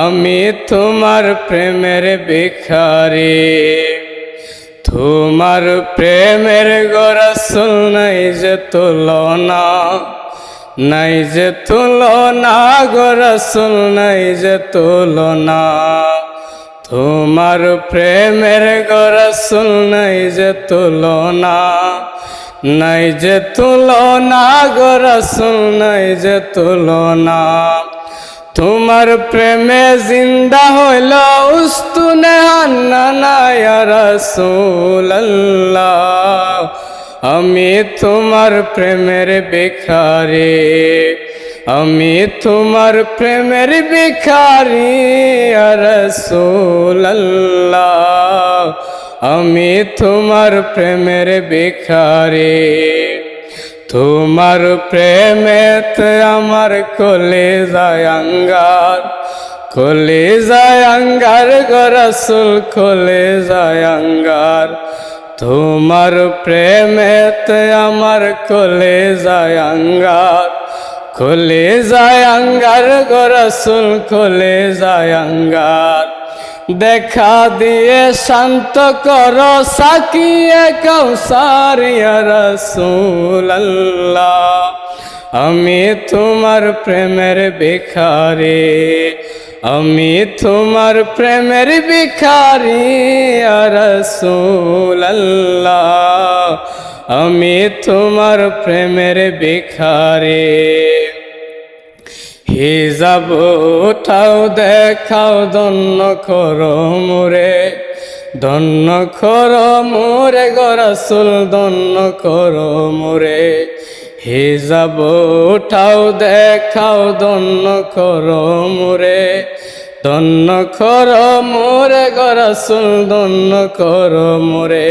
আমি তোমার প্রেমের ভিখারি। তোমার প্রেমের গরসুল নাই যে তুলনা, নাই যে তুলনা, গরসুল নাই যে তুলনা। তোমার প্রেমের গরসুল নাই যে তুলনা, নাই যে তুলনা, গরসুল নাই যে তুলনা। তোমার প্রেমে জিন্দা হইল উস্তুনে রসুল্লাহ আমি তোমার প্রেমের বেখারে আমি তোমার প্রেমের বেখারি রসুল্লাহ আমি তোমার প্রেমের বেখারে তোমার প্রেমেতে আমার কলে যায় কলে যায় আঙ্গার গরসুল কলে যায় তোমার প্রেমেতে আমার কলে কলে যায় আঙ্গার গরসুল কলে যায় আঙ্গার। দেখা দিয়ে শান্ত কর, সাকিয়ে কৌসার রসুল্লাহ আমি তোমার প্রেমের বেখারে আমি তোমার প্রেমের ভিখারি রসুল্লাহ আমি তোমার প্রেমের ভিখারি। হিজাব উঠাও, দেখাও দন্ন করো মোরে দন্ন করো মোরে গরসুল দন্ন করো মোরে। হিজাব উঠাও, দেখাও দন্ন করো মোরে দন্ন করো মোরে গরসুল দন্ন করো মোরে।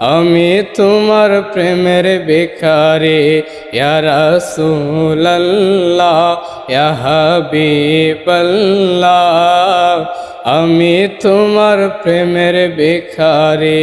আমি তোমার প্রেমের বেখারে রসুল্লাহ হাবিবাল্লাহ। আমি তোমার প্রেমের বেখারে